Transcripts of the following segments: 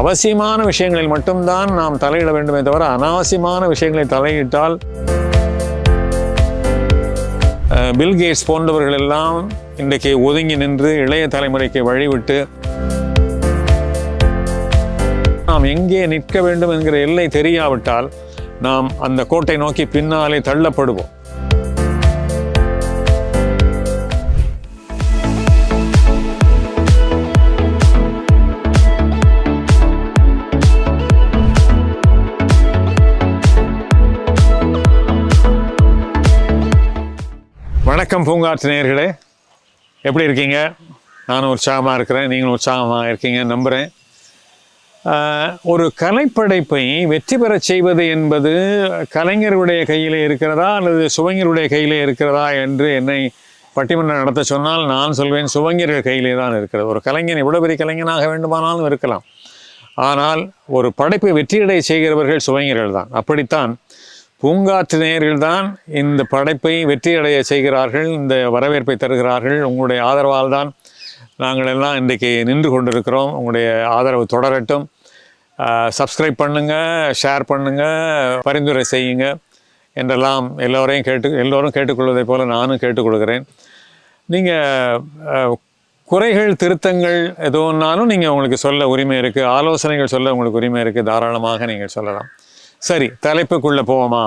அவசியமான விஷயங்களில் மட்டும்தான் நாம் தலையிட வேண்டுமே தவிர அனாவசியமான விஷயங்களை தலையிட்டால் பில்கேட்ஸ் பில் போன்றவர்கள் எல்லாம் இன்றைக்கு ஒதுங்கி நின்று இளைய தலைமுறைக்கு வழிவிட்டு நாம் எங்கே நிற்க வேண்டும் என்கிற எல்லை தெரியாவிட்டால் நாம் அந்த கோட்டை நோக்கி பின்னாலே தள்ளப்படுவோம். வணக்கம் பூங்காற்று நேயர்களே. எப்படி இருக்கீங்க? நானும் உற்சாகமாக இருக்கிறேன் நீங்களும் உற்சாகமாக இருக்கீங்க நம்புகிறேன் ஒரு கலைப்படைப்பை வெற்றி பெறச் செய்வது என்பது கலைஞருடைய கையிலே இருக்கிறதா அல்லது சுவங்கருடைய கையிலே இருக்கிறதா என்று என்னை பட்டிமன்றம் நடத்த சொன்னால் நான் சொல்வேன் சுவங்கர்கள் கையிலே தான் இருக்கிறது. ஒரு கலைஞன் எவ்வளோ பெரிய கலைஞனாக வேண்டுமானாலும் இருக்கலாம். ஆனால் ஒரு படைப்பை வெற்றியடை செய்கிறவர்கள் சுவைஞர்கள் தான். அப்படித்தான் பூங்காற்று நேயர்கள் தான் இந்த படைப்பை வெற்றியடைய செய்கிறார்கள் இந்த வரவேற்பை தருகிறார்கள். உங்களுடைய ஆதரவால் தான் நாங்கள் எல்லாம் இன்றைக்கு நின்று கொண்டிருக்கிறோம். உங்களுடைய ஆதரவு தொடரட்டும். சப்ஸ்கிரைப் பண்ணுங்கள் ஷேர் பண்ணுங்கள் பரிந்துரை செய்யுங்க என்றெல்லாம் எல்லோரையும் கேட்டு எல்லோரும் கேட்டுக்கொள்வதைப் போல் நானும் கேட்டுக்கொள்கிறேன். நீங்கள் குறைகள் திருத்தங்கள் எதுவும்னாலும் நீங்கள் உங்களுக்கு சொல்ல உரிமை இருக்குது ஆலோசனைகள் சொல்ல உங்களுக்கு உரிமை இருக்குது தாராளமாக நீங்கள் சொல்லலாம். சரி தலைப்புக்குள்ளே போவோமா?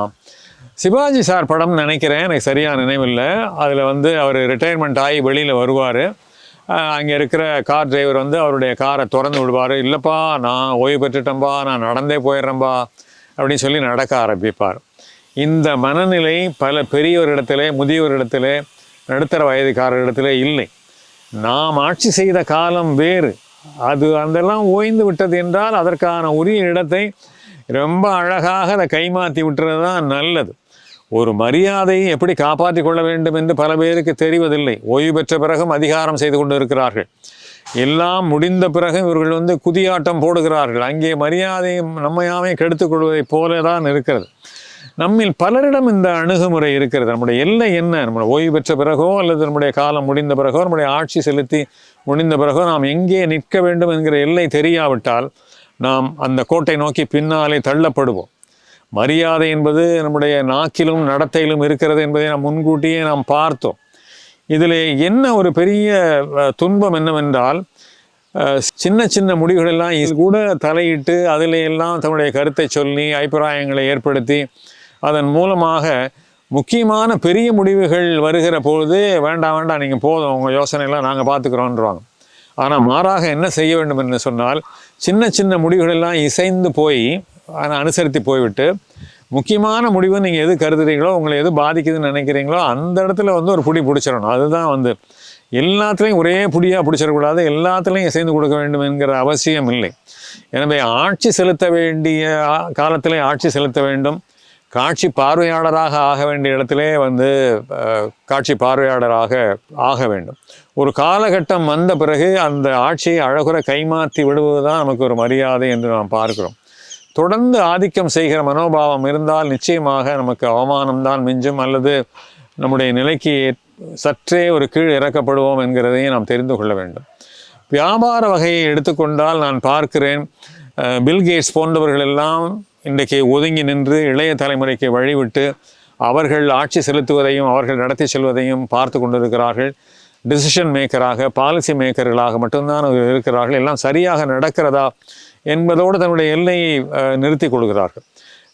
சிவாஜி சார் படம் நினைக்கிறேன் எனக்கு சரியாக நினைவில்லை. அதில் வந்து அவர் ரிட்டையர்மெண்ட் ஆகி வெளியில் வருவார். அங்கே இருக்கிற கார் டிரைவர் வந்து அவருடைய காரை திறந்து விடுவார். இல்லைப்பா நான் ஓய்வு பெற்றுட்டேன்பா நான் நடந்தே போயிடுறேன்பா அப்படின்னு சொல்லி நடக்க ஆரம்பிப்பார். இந்த மனநிலை பல பெரியவரிடத்திலே முதியவரிடத்திலே நடுத்தர வயதுக்காரரிடத்திலே இல்லை. நாம் ஆட்சி செய்த காலம் வேறு. அது அதெல்லாம் ஓய்ந்து விட்டது என்றால் அதற்கான உரிய இடத்தை ரொம்ப அழகாக அதை கைமாற்றி விட்டுறது தான் நல்லது. ஒரு மரியாதையை எப்படி காப்பாற்றி கொள்ள வேண்டும் என்று பல பேருக்கு தெரிவதில்லை. ஓய்வு பெற்ற பிறகும் அதிகாரம் செய்து கொண்டு இருக்கிறார்கள் எல்லாம் முடிந்த பிறகு இவர்கள் வந்து குதியாட்டம் போடுகிறார்கள். அங்கே மரியாதையும் நம்மையாமே கெடுத்துக் கொள்வதைப் போல தான் இருக்கிறது. நம்மில் பலரிடம் இந்த அணுகுமுறை இருக்கிறது. நம்முடைய எல்லை என்ன? நம்முடைய ஓய்வு பெற்ற பிறகோ அல்லது நம்முடைய காலம் முடிந்த பிறகோ நம்முடைய ஆட்சி செலுத்தி முடிந்த பிறகோ நாம் எங்கே நிற்க வேண்டும் என்கிற எல்லை தெரியாவிட்டால் நாம் அந்த கோட்டை நோக்கி பின்னாலே தள்ளப்படுவோம். மரியாதை என்பது நம்முடைய நாக்கிலும் நடத்தையிலும் இருக்கிறது என்பதை நாம் முன்கூட்டியே நாம் பார்த்தோம். இதில் என்ன ஒரு பெரிய துன்பம் என்னவென்றால் சின்ன சின்ன முடிவுகளெல்லாம் இது கூட தலையிட்டு அதில் எல்லாம் தன்னுடைய கருத்தை சொல்லி அபிப்பிராயங்களை ஏற்படுத்தி அதன் மூலமாக முக்கியமான பெரிய முடிவுகள் வருகிற பொழுது வேண்டாம் வேண்டாம் நீங்கள் போதும் உங்கள் யோசனையெல்லாம் நாங்கள் பார்த்துக்குறோன்றாங்க ஆனால் மாறாக என்ன செய்ய வேண்டும் என்று சொன்னால் சின்ன சின்ன முடிவுகளெல்லாம் இசைந்து போய் அனுசரித்து போய்விட்டு முக்கியமான முடிவு நீங்கள் எது கருதுறீங்களோ உங்களை எது பாதிக்குதுன்னு நினைக்கிறீங்களோ அந்த இடத்துல வந்து ஒரு புடி பிடிச்சிடணும். அதுதான் வந்து எல்லாத்துலேயும் ஒரே புடியாக பிடிச்சிடக்கூடாது எல்லாத்துலேயும் இசைந்து கொடுக்க வேண்டும் என்கிற அவசியம் இல்லை. எனவே ஆட்சி செலுத்த வேண்டிய காலத்திலே ஆட்சி செலுத்த வேண்டும். காட்சி பார்வையாளராக ஆக வேண்டிய இடத்திலே வந்து காட்சி பார்வையாளராக ஆக வேண்டும். ஒரு காலகட்டம் வந்த பிறகு அந்த ஆட்சியை அழகுற கைமாற்றி விடுவது தான் நமக்கு ஒரு மரியாதை என்று நாம் பார்க்கிறோம். தொடர்ந்து ஆதிக்கம் செய்கிற மனோபாவம் இருந்தால் நிச்சயமாக நமக்கு அவமானம்தான் மிஞ்சும் அல்லது நம்முடைய நிலைக்கு சற்றே ஒரு கீழ் இறக்கப்படுவோம் என்கிறதையும் நாம் தெரிந்து கொள்ள வேண்டும். வியாபார வகையை எடுத்துக்கொண்டால் நான் பார்க்கிறேன் பில்கேட்ஸ் பில் போன்றவர்கள் எல்லாம் இன்றைக்கு ஒதுங்கி நின்று இளைய தலைமுறைக்கு வழிவிட்டு அவர்கள் ஆட்சி செலுத்துவதையும் அவர்கள் நடத்தி செல்வதையும் பார்த்து கொண்டிருக்கிறார்கள். டிசிஷன் மேக்கராக பாலிசி மேக்கர்களாக மட்டும்தான் அவர்கள் இருக்கிறார்கள். எல்லாம் சரியாக நடக்கிறதா என்பதோடு தன்னுடைய எல்லையை நிறுத்தி கொள்கிறார்கள்.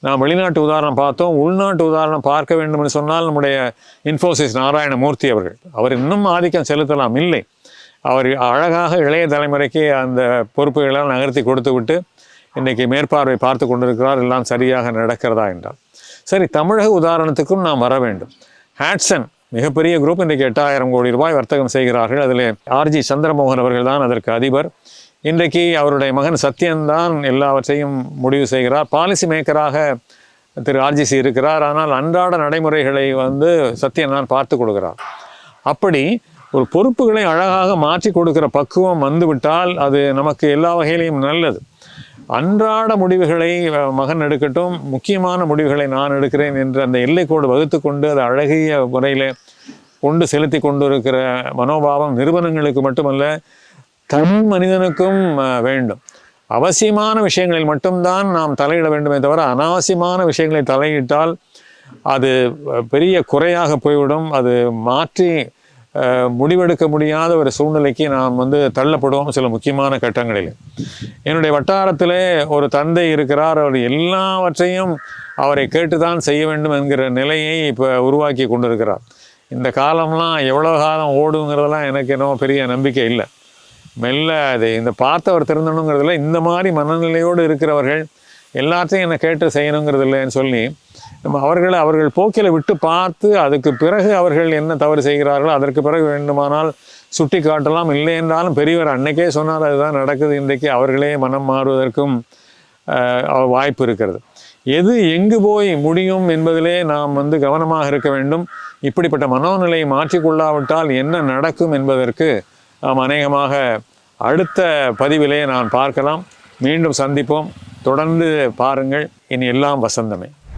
நாம் வெளிநாட்டு உதாரணம் பார்த்தோம். உள்நாட்டு உதாரணம் பார்க்க வேண்டும் என்று சொன்னால் நம்முடைய இன்ஃபோசிஸ் நாராயணமூர்த்தி அவர்கள். அவர் இன்னும் ஆதிக்கம் செலுத்தலாம் இல்லை. அவர் அழகாக இளைய தலைமுறைக்கு அந்த பொறுப்புகளெல்லாம் நகர்த்தி கொடுத்து விட்டு இன்றைக்கி மேற்பார்வை பார்த்து கொண்டிருக்கிறார் எல்லாம் சரியாக நடக்கிறதா என்றால். சரி தமிழக உதாரணத்துக்கும் நாம் வர வேண்டும். ஹேட்சன் மிகப்பெரிய குரூப் இன்றைக்கு எட்டாயிரம் கோடி ரூபாய் வர்த்தகம் செய்கிறார்கள். அதில் ஆர்ஜி சந்திரமோகன் அவர்கள் தான் அதற்கு அதிபர். இன்றைக்கு அவருடைய மகன் சத்யன்தான் எல்லாவற்றையும் முடிவு செய்கிறார். பாலிசி மேக்கராக திரு ஆர்ஜிசி இருக்கிறார். ஆனால் அன்றாட நடைமுறைகளை வந்து சத்யன் தான் பார்த்து கொடுக்கிறார். அப்படி ஒரு பொறுப்புகளை அழகாக மாற்றி கொடுக்கிற பக்குவம் வந்துவிட்டால் அது நமக்கு எல்லா வகையிலையும் நல்லது. அன்றாட முடிவுகளை மகன் எடுக்கட்டும் முக்கியமான முடிவுகளை நான் எடுக்கிறேன் என்று அந்த எல்லைக்கோடு வகுத்து கொண்டு அது அழகிய முறையில் கொண்டு செலுத்தி கொண்டு இருக்கிற மனோபாவம் நிறுவனங்களுக்கு மட்டுமல்ல தன் மனிதனுக்கும் வேண்டும். அவசியமான விஷயங்களில் மட்டும்தான் நாம் தலையிட வேண்டுமே தவிர அனாவசியமான விஷயங்களை தலையிட்டால் அது பெரிய குறையாக போய்விடும். அது மாற்றி முடிவெடுக்க முடியாத ஒரு சூழ்நிலைக்கு நாம் வந்து தள்ளப்படுவோம் சில முக்கியமான கட்டங்களில். என்னுடைய வட்டாரத்திலே ஒரு தந்தை இருக்கிறார். அவர் எல்லாவற்றையும் அவரை கேட்டுதான் செய்ய வேண்டும் என்கிற நிலையை இப்போ உருவாக்கி கொண்டிருக்கிறார். இந்த காலம்லாம் எவ்வளோ காலம் ஓடுங்கிறதெல்லாம் எனக்கு என்னவோ பெரிய நம்பிக்கை இல்லை. மெல்ல அது இந்த பார்த்தவர் திருந்தணுங்கிறதுல இந்த மாதிரி மனநிலையோடு இருக்கிறவர்கள் எல்லாத்தையும் என்னை கேட்டு செய்யணுங்கிறது இல்லைன்னு சொல்லி நம்ம அவர்களை அவர்கள் போக்கில் விட்டு பார்த்து அதுக்கு பிறகு அவர்கள் என்ன தவறு செய்கிறார்களோ அதற்கு பிறகு வேண்டுமானால் சுட்டி காட்டலாம். இல்லை என்றாலும் பெரியவர் அன்னைக்கே சொன்னால் அதுதான் நடக்குது. இன்றைக்கு அவர்களே மனம் மாறுவதற்கும் வாய்ப்பு இருக்கிறது. எது எங்கு போய் முடியும் என்பதிலே நாம் வந்து கவனமாக இருக்க வேண்டும். இப்படிப்பட்ட மனோநிலையை மாற்றிக்கொள்ளாவிட்டால் என்ன நடக்கும் என்பதற்கு நாம் அநேகமாக அடுத்த பதிவிலே நான் பார்க்கலாம். மீண்டும் சந்திப்போம். தொடர்ந்து பாருங்கள். இனி எல்லாம் வசந்தமே.